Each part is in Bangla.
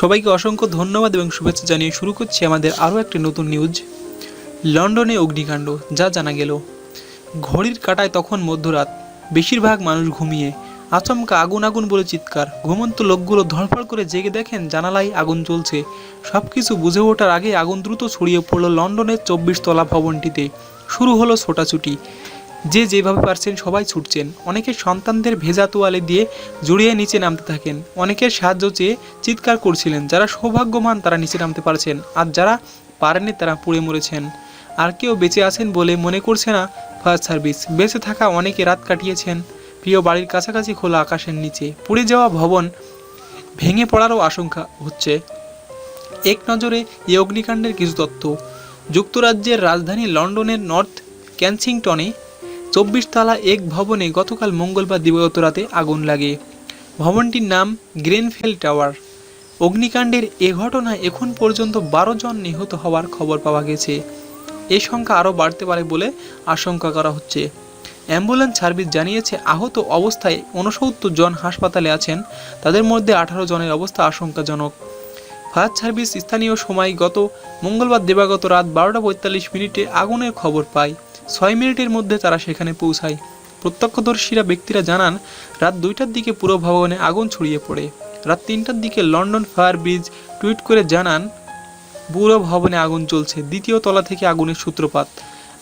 সবাইকে অসংখ্য ধন্যবাদ এবং শুভেচ্ছা জানিয়ে শুরু করছি আমাদের আরও একটি নতুন নিউজ। লন্ডনে অগ্নিকাণ্ড, যা জানা গেল। ঘড়ির কাটায় তখন মধ্যরাত। বেশিরভাগ মানুষ ঘুমিয়ে। আচমকা আগুন আগুন বলে চিৎকার। ঘুমন্ত লোকগুলো ধরফড় করে জেগে দেখেন জানালায় আগুন জ্বলছে। সব কিছু বুঝে ওঠার আগে আগুন দ্রুত ছড়িয়ে পড়ল লন্ডনের চব্বিশ তলা ভবনটিতে। শুরু হলো ছোটাছুটি। যে যেভাবে পারছেন সবাই ছুটছেন। অনেকে সন্তানদের ভেজা তোয়ালে দিয়ে জড়িয়ে নিচে নামতে থাকেন। অনেকের সাহায্য চেয়ে চিৎকার করছিলেন, যারা সৌভাগ্যবান তারা নিচে নামতে পারছেন, আর যারা পারেনি তারা পুড়ে মরেছেন। আর কেউ বেঁচে আছেন বলে মনে করছে না, ফায়ার সার্ভিস। বেঁচে থাকা অনেকে রাত কাটিয়েছেন। প্রিয় বাড়ির কাছাকাছি খোলা আকাশের নিচে। পুড়ে যাওয়া ভবন ভেঙে পড়ারও আশঙ্কা হচ্ছে। এক নজরে এই অগ্নিকাণ্ডের কিছু তথ্য। যুক্তরাজ্যের রাজধানী লন্ডনের নর্থ ক্যানসিংটনে চব্বিশ তলা এক ভবনে গতকাল মঙ্গলবার দিবাগত রাতে আগুন লাগে। ভবনটির নাম গ্রেনফেল টাওয়ার। অগ্নিকাণ্ডের এ ঘটনায় এখন পর্যন্ত বারো জন নিহত হওয়ার খবর পাওয়া গেছে। এই সংখ্যা আরও বাড়তে পারে বলে আশঙ্কা করা হচ্ছে। অ্যাম্বুলেন্স সার্ভিস জানিয়েছে, আহত অবস্থায় ঊনসত্তর জন হাসপাতালে আছেন। তাদের মধ্যে আঠারো জনের অবস্থা আশঙ্কাজনক। ফায়ার সার্ভিস স্থানীয় সময় গত মঙ্গলবার দেবাগত রাত বারোটা পঁয়তাল্লিশ মিনিটে আগুনের খবর পায়। ছয় মিনিটের মধ্যে তারা সেখানে পৌঁছায়। প্রত্যক্ষদর্শীরা ব্যক্তিরা জানান, রাত দুইটার দিকে পুরো ভবনে আগুন ছড়িয়ে পড়ে। রাত তিনটার দিকে লন্ডন ফায়ার ব্রিজ টুইট করে জানান, পুরো ভবনে আগুন জ্বলছে। দ্বিতীয় তলা থেকে আগুনের সূত্রপাত।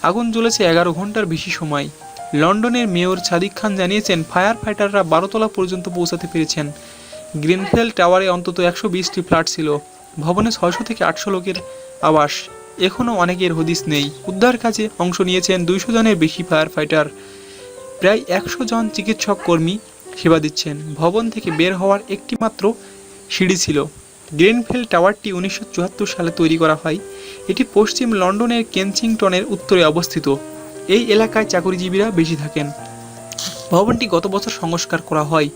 আগুন জ্বলেছে এগারো ঘণ্টার বেশি সময়। লন্ডনের মেয়র সাদিক খান জানিয়েছেন, ফায়ার ফাইটাররা বারোতলা পর্যন্ত পৌঁছাতে পেরেছেন। গ্রিনফেল টাওয়ারে অন্তত একশো বিশটি ফ্ল্যাট ছিল। ভবনে ছয়শো থেকে আটশো লোকের আবাস। এখনও অনেকের হদিস নেই। উদ্ধার কাজে অংশ নিয়েছেন দুইশো জনের বেশি ফায়ার ফাইটার প্রায় একশো জন চিকিৎসক কর্মী সেবা দিচ্ছেন। ভবন থেকে বের হওয়ার একটি মাত্র সিঁড়ি ছিল। গ্রেনফেল টাওয়ারটি উনিশশো চুয়াত্তর সালে তৈরি করা হয়। এটি পশ্চিম লন্ডনের কেনসিংটনের উত্তরে অবস্থিত। এই এলাকায় চাকরিজীবীরা বেশি থাকেন। ভবনটি গত বছর সংস্কার করা হয়।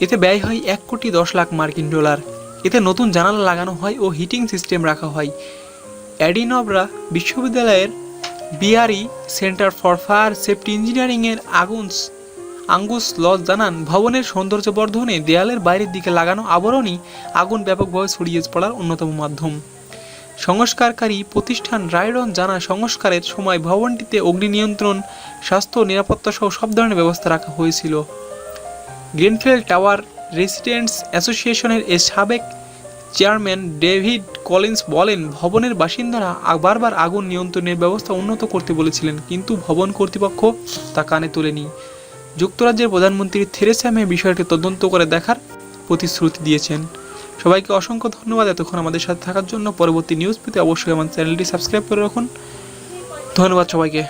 এতে ব্যয় হয় এক কোটি দশ লাখ মার্কিন ডলার। এতে নতুন জানালা লাগানো হয় ও হিটিং সিস্টেম রাখা হয়। অ্যাডিনবরা বিশ্ববিদ্যালয়ের BRE centre for fire safety ইঞ্জিনিয়ারিংয়ের আগুনস আঙ্গুস লজ জানান, ভবনের সৌন্দর্য বর্ধনে দেয়ালের বাইরের দিকে লাগানো আবরণই আগুন ব্যাপকভাবে ছড়িয়ে পড়ার অন্যতম মাধ্যম। সংস্কারকারী প্রতিষ্ঠান রায়ডন জানা সংস্কারের সময় ভবনটিতে অগ্নি নিয়ন্ত্রণ, স্বাস্থ্য, নিরাপত্তা সহ সব ধরনের ব্যবস্থা রাখা হয়েছিল। গ্রিনফিল্ড টাওয়ার রেসিডেন্টস অ্যাসোসিয়েশনের এ সাবেক চেয়ারম্যান ডেভিড কলিন্স বলেন, ভবনের বাসিন্দারা বারবার আগুন নিয়ন্ত্রণের ব্যবস্থা উন্নত করতে বলেছিলেন, কিন্তু ভবন কর্তৃপক্ষ তা কানে তোলেনি। যুক্তরাজ্যের প্রধানমন্ত্রী থেরেসা মে বিষয়টি তদন্ত করে দেখার প্রতিশ্রুতি দিয়েছেন। সবাইকে অসংখ্য ধন্যবাদ এতক্ষণ আমাদের সাথে থাকার জন্য। পরবর্তী নিউজ পেতে অবশ্যই আমার চ্যানেলটি সাবস্ক্রাইব করে রাখুন। ধন্যবাদ সবাইকে।